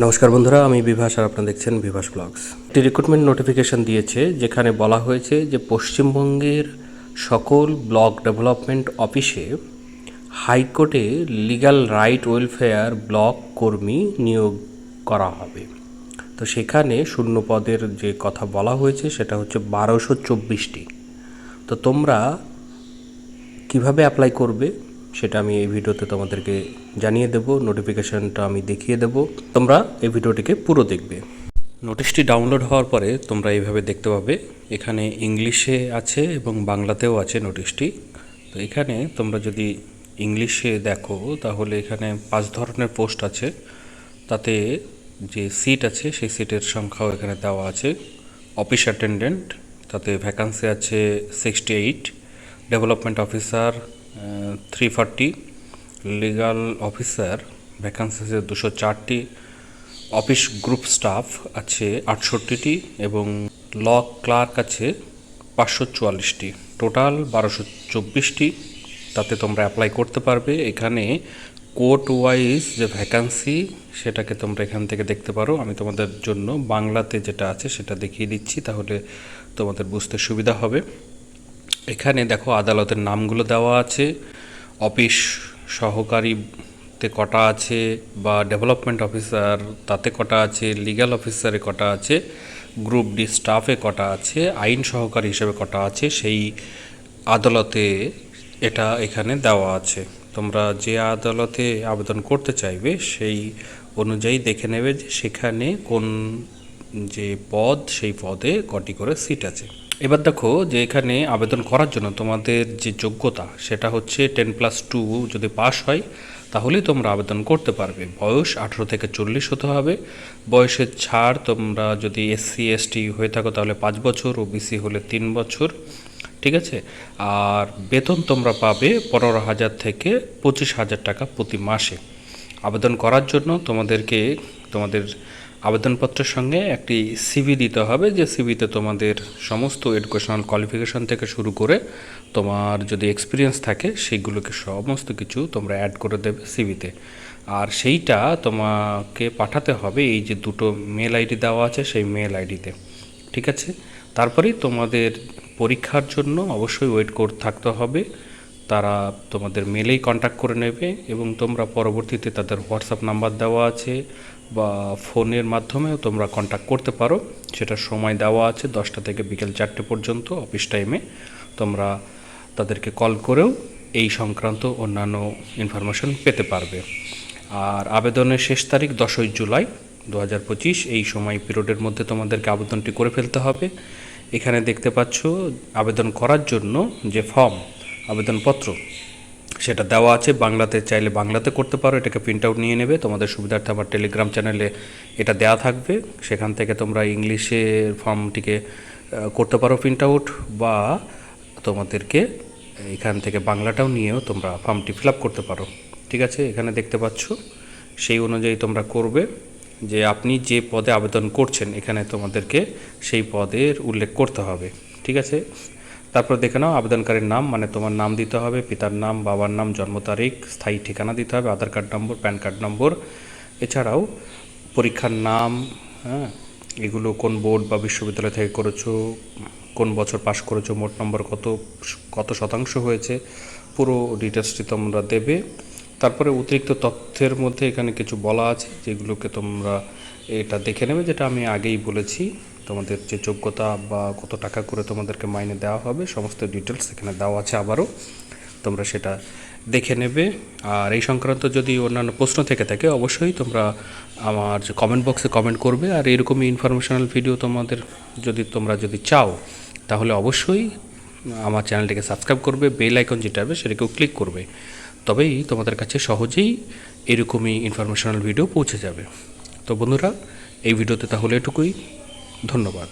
নমস্কার বন্ধুরা, আমি বিভাস আর আপনারা দেখছেন বিভাস ব্লগস। একটি রিক্রুটমেন্ট নোটিফিকেশন দিয়েছে, যেখানে বলা হয়েছে যে পশ্চিমবঙ্গের সকল ব্লক ডেভেলপমেন্ট অফিসে হাইকোর্টে লিগ্যাল রাইট ওয়েলফেয়ার ব্লক কর্মী নিয়োগ করা হবে। তো সেখানে শূন্য পদের যে কথা বলা হয়েছে, সেটা হচ্ছে বারোশো চব্বিশটি। তো তোমরা কীভাবে অ্যাপ্লাই করবে? সেটা আমি এই ভিডিওতে তোমাদেরকে জানিয়ে দেব নোটিফিকেশনটা আমি দেখিয়ে দেব। তোমরা এই ভিডিওটিকে পুরো দেখবে। নোটিশটি ডাউনলোড হওয়ার পরে তোমরা এইভাবে দেখতে পাবে, এখানে ইংলিশে আছে এবং বাংলাতেও আছে নোটিশটি তো এখানে তোমরা যদি ইংলিশে দেখো, তাহলে এখানে পাঁচ ধরনের পোস্ট আছে। তাতে যে সিট আছে, সেই সিটের সংখ্যাও এখানে দেওয়া আছে। অফিস অ্যাটেন্ডেন্ট তাতে ভ্যাকান্সি আছে sixty eight development officer three forty legal officer vacancy আছে দুশো চারটি অফিস গ্রুপ স্টাফ আছে আটষট্টিটি এবং ল ক্লার্ক আছে পাঁচশো চুয়াল্লিশটি। টোটাল বারোশো চব্বিশটি, তাতে তোমরা অ্যাপ্লাই করতে পারবে। এখানে কোর্ট ওয়াইজ যে ভ্যাকান্সি সেটাকে তোমরা এখান থেকে দেখতে পারো। আমি তোমাদের জন্য বাংলাতে যেটা আছে সেটা দেখিয়ে দিচ্ছি, তাহলে তোমাদের বুঝতে সুবিধা হবে। এখানে দেখো আদালতের নামগুলো দেওয়া আছে, অফিস সহকারীতে কটা আছে বা ডেভেলপমেন্ট অফিসার তাতে কটা আছে, লিগ্যাল অফিসারে কটা আছে, গ্রুপ ডি স্টাফে কটা আছে, আইন সহকারী হিসেবে কটা আছে, সেই আদালতে এটা এখানে দেওয়া আছে। তোমরা যে আদালতে আবেদন করতে চাইবে সেই অনুযায়ী দেখে নেবে যে সেখানে কোন যে পদ সেই পদে কটি করে সিট আছে। এবার দেখো যে এখানে আবেদন করার জন্য তোমাদের যে যোগ্যতা, সেটা হচ্ছে টেন প্লাস টু যদি পাস হয় তাহলেই তোমরা আবেদন করতে পারবে। বয়স আঠেরো থেকে চল্লিশ হতে হবে। বয়সের ছাড় তোমরা যদি এসসি এসটি হয়ে থাকো, তাহলে পাঁচ বছর ও বিসি হলে তিন বছর, ঠিক আছে? আর বেতন তোমরা পাবে পনেরো হাজার থেকে পঁচিশ হাজার টাকা প্রতি মাসে। আবেদন করার জন্য তোমাদেরকে, তোমাদের আবেদনপত্রের সঙ্গে একটি সিভি দিতে হবে। যে সিভিতে তোমাদের সমস্ত এডুকেশনাল কোয়ালিফিকেশন থেকে শুরু করে তোমার যদি এক্সপিরিয়েন্স থাকে সেইগুলোকে সমস্ত কিছু তোমরা অ্যাড করে দেবে সিভিতে আর সেইটা তোমাকে পাঠাতে হবে এই যে দুটো মেল আইডি দেওয়া আছে, সেই মেল আইডিতে ঠিক আছে? তারপরেই তোমাদের পরীক্ষার জন্য অবশ্যই ওয়েট করতে থাকতে হবে। তারা তোমাদের মেলেই কন্ট্যাক্ট করে নেবে এবং তোমরা পরবর্তীতে তাদের হোয়াটসঅ্যাপ নাম্বার দেওয়া আছে বা ফোনের মাধ্যমেও তোমরা কন্ট্যাক্ট করতে পারো। সেটা সময় দেওয়া আছে দশটা থেকে বিকেল চারটে পর্যন্ত অফিস টাইমে তোমরা তাদেরকে কল করেও এই সংক্রান্ত অন্যান্য ইনফরমেশন পেতে পারবে। আর আবেদনের শেষ তারিখ দশই জুলাই দু হাজার পঁচিশ। এই সময় পিরিয়ডের মধ্যে তোমাদেরকে আবেদনটি করে ফেলতে হবে। এখানে দেখতে পাচ্ছ, আবেদন করার জন্য যে ফর্ম আবেদনপত্র সেটা দেওয়া আছে। বাংলাতে চাইলে বাংলাতে করতে পারো, এটাকে প্রিন্ট আউট নিয়ে নেবে। তোমাদের সুবিধার্থে আমার টেলিগ্রাম চ্যানেলে এটা দেওয়া থাকবে। সেখান থেকে তোমরা ইংলিশে ফর্মটিকে করতে পারো প্রিন্ট আউট বা তোমাদেরকে এখান থেকে বাংলাটাও নিয়েও তোমরা ফর্মটি ফিল করতে পারো। ঠিক আছে? এখানে দেখতে পাচ্ছ? সেই অনুযায়ী তোমরা করবে যে আপনি যে পদে আবেদন করছেন, এখানে তোমাদেরকে সেই পদের উল্লেখ করতে হবে। ঠিক আছে? তারপর দেখে নাও, আবেদনকারীর নাম মানে তোমার নাম দিতে হবে, পিতার নাম, বাবার নাম, জন্ম তারিখ, স্থায়ী ঠিকানা দিতে হবে, Aadhaar card number, PAN card number. এছাড়াও পরীক্ষার নাম হ্যাঁ এগুলো কোন বোর্ড বা বিশ্ববিদ্যালয় থেকে করেছ, কোন বছর পাশ করেছ, মোট নম্বর কত কত শতাংশ হয়েছে, পুরো ডিটেলসটি তোমরা দেবে। তারপরে অতিরিক্ত তথ্যের মধ্যে এখানে কিছু বলা আছে, যেগুলোকে তোমরা এটা দেখে নেবে, যেটা আমি আগেই বলেছি। তোমাদের যে যোগ্যতা বা কত টাকা করে তোমাদেরকে মাইনে দেওয়া হবে, সমস্ত ডিটেলস এখানে দেওয়া আছে আবারও। তোমরা সেটা দেখে নেবে। আর এই সংক্রান্ত যদি অন্যান্য প্রশ্ন থেকে থাকে, অবশ্যই তোমরা আমার যে কমেন্ট বক্সে কমেন্ট করবে। আর এরকমই ইনফরমেশনাল ভিডিও তোমাদের যদি তোমরা যদি চাও, তাহলে অবশ্যই আমার চ্যানেলটিকে সাবস্ক্রাইব করবে বেল আইকন যেটা হবে সেটাকেও ক্লিক করবে। তবেই তোমাদের কাছে সহজেই এরকমই ইনফরমেশনাল ভিডিও পৌঁছে যাবে। তো বন্ধুরা, এই ভিডিওতে তাহলে এটুকুই। ধন্যবাদ।